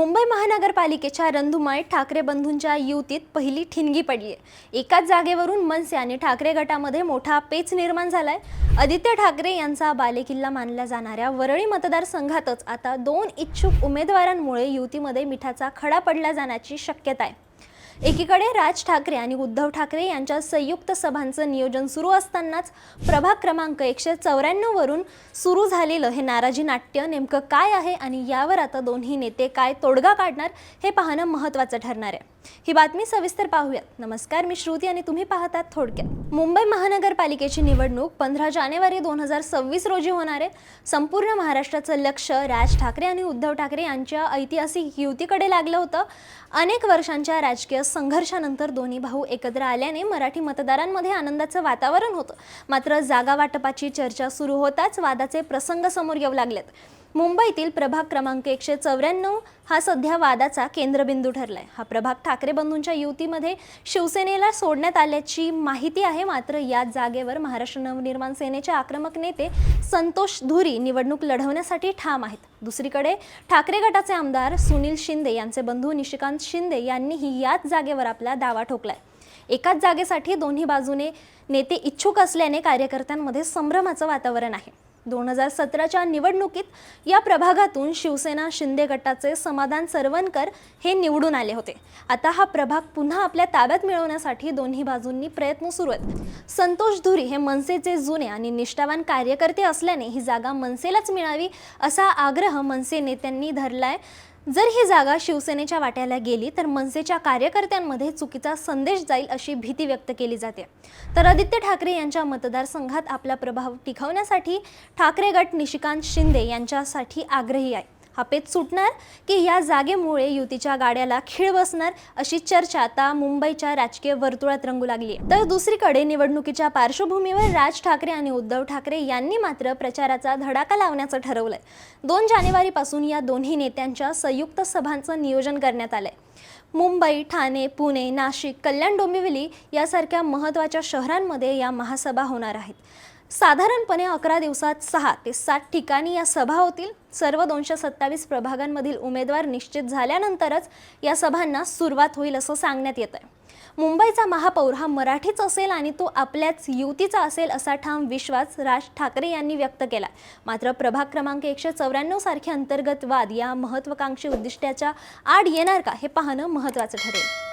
मुंबई महानगरपालिकेच्या रंधुमाळ ठाकरे बंधूंच्या युतीत पहिली ठिणगी पडली आहे एकाच जागेवरून मनसे आणि ठाकरे गटामध्ये मोठा पेच निर्माण झालाय. आदित्य ठाकरे यांचा बालेकिल्ला मानल्या जाणाऱ्या वरळी मतदारसंघातच आता दोन इच्छुक उमेदवारांमुळे युतीमध्ये मिठाचा खडा पडला जाण्याची शक्यता आहे. एकीकडे राज ठाकरे आणि उद्धव ठाकरे यांच्या संयुक्त सभांचं नियोजन सुरू असतानाच प्रभाग क्रमांक एकशे चौऱ्याण्णववरून सुरू झालेलं हे नाराजी नाट्य नेमकं काय आहे आणि यावर आता दोन्ही नेते काय तोडगा काढणार हे पाहणं महत्त्वाचं ठरणार आहे. ही बातमी सविस्तर पाहूयात. नमस्कार मी श्रुती आणि तुम्ही पाहतात थोडक्यात. मुंबई महानगरपालिकेची निवडणूक पंधरा जानेवारी दोन हजार सव्वीस रोजी होणार आहे. संपूर्ण महाराष्ट्राचं लक्ष राज ठाकरे आणि उद्धव ठाकरे यांच्या ऐतिहासिक युतीकडे लागलं होतं. अनेक वर्षांच्या राजकीय संघर्षानंतर दोन्ही भाऊ एकत्र आल्याने मराठी मतदारांमध्ये आनंदाचं वातावरण होतं. मात्र जागा वाटपाची चर्चा सुरू होताच वादाचे प्रसंग समोर येऊ लागलेत. मुंबईतील प्रभाग क्रमांक एकशे चौऱ्याण्णव हा सध्या वादाचा केंद्रबिंदू ठरलाय. हा प्रभाग ठाकरे बंधूंच्या युतीमध्ये शिवसेनेला सोडण्यात आल्याची माहिती आहे. मात्र याच जागेवर महाराष्ट्र नवनिर्माण सेनेचे आक्रमक नेते संतोष धुरी निवडणूक लढवण्यासाठी ठाम आहेत. दुसरीकडे ठाकरे गटाचे आमदार सुनील शिंदे यांचे बंधू निशिकांत शिंदे यांनीही याच जागेवर आपला दावा ठोकलाय. एकाच जागेसाठी दोन्ही बाजूने नेते इच्छुक असल्याने कार्यकर्त्यांमध्ये संभ्रमाचं वातावरण आहे. दोन हजार सतराच्या निवडणुकीत या प्रभागातून शिवसेना शिंदे गटाचे समाधान सरवणकर हे निवडून आले होते. आता हा प्रभाग पुन्हा आपल्या ताब्यात मिळवण्यासाठी दोन्ही बाजूंनी प्रयत्न सुरू आहेत. संतोष धुरी हे मनसेचे जुने आणि निष्ठावान कार्यकर्ते असल्याने ही जागा मनसेलाच मिळावी असा आग्रह मनसे नेत्यांनी धरलाय. जर ही जागा शिवसेनेच्या वाट्याला गेली तर मनसेच्या कार्यकर्त्यांमध्ये चुकीचा संदेश जाईल अशी भीती व्यक्त केली जाते. तर आदित्य ठाकरे यांच्या मतदारसंघात आपला प्रभाव टिकवण्यासाठी ठाकरे गट निशिकांत शिंदे यांच्यासाठी आग्रही आहे. हा पेच सुटणार की या जागेमुळे युतीच्या गाड्याला खीळ बसणार अशी चर्चा आता मुंबईच्या राजकीय वर्तुळात रंगू लागली आहे. तर दुसरीकडे निवडणुकीच्या पार्श्वभूमीवर राज ठाकरे आणि उद्धव ठाकरे यांनी मात्र प्रचाराचा धडाका लावण्याचं ठरवलंय. दोन जानेवारीपासून या दोन्ही नेत्यांच्या संयुक्त सभांचं नियोजन करण्यात आलंय. मुंबई ठाणे पुणे नाशिक कल्याण डोंबिवली यासारख्या महत्त्वाच्या शहरांमध्ये या महासभा होणार आहेत. साधारणपणे अकरा दिवसात सहा ते सात ठिकाणी या सभा होतील. सर्व दोनशे सत्तावीस प्रभागांमधील उमेदवार निश्चित झाल्यानंतरच या सभांना सुरुवात होईल असं सांगण्यात येत आहे मुंबईचा महापौर हा मराठीच असेल आणि तो आपल्याच युतीचा असेल असा ठाम विश्वास राज ठाकरे यांनी व्यक्त केला. मात्र प्रभाग क्रमांक एकशे चौऱ्याण्णव सारखे अंतर्गत वाद या महत्वाकांक्षी उद्दिष्टाच्या आड येणार का हे पाहणं महत्त्वाचं ठरेल.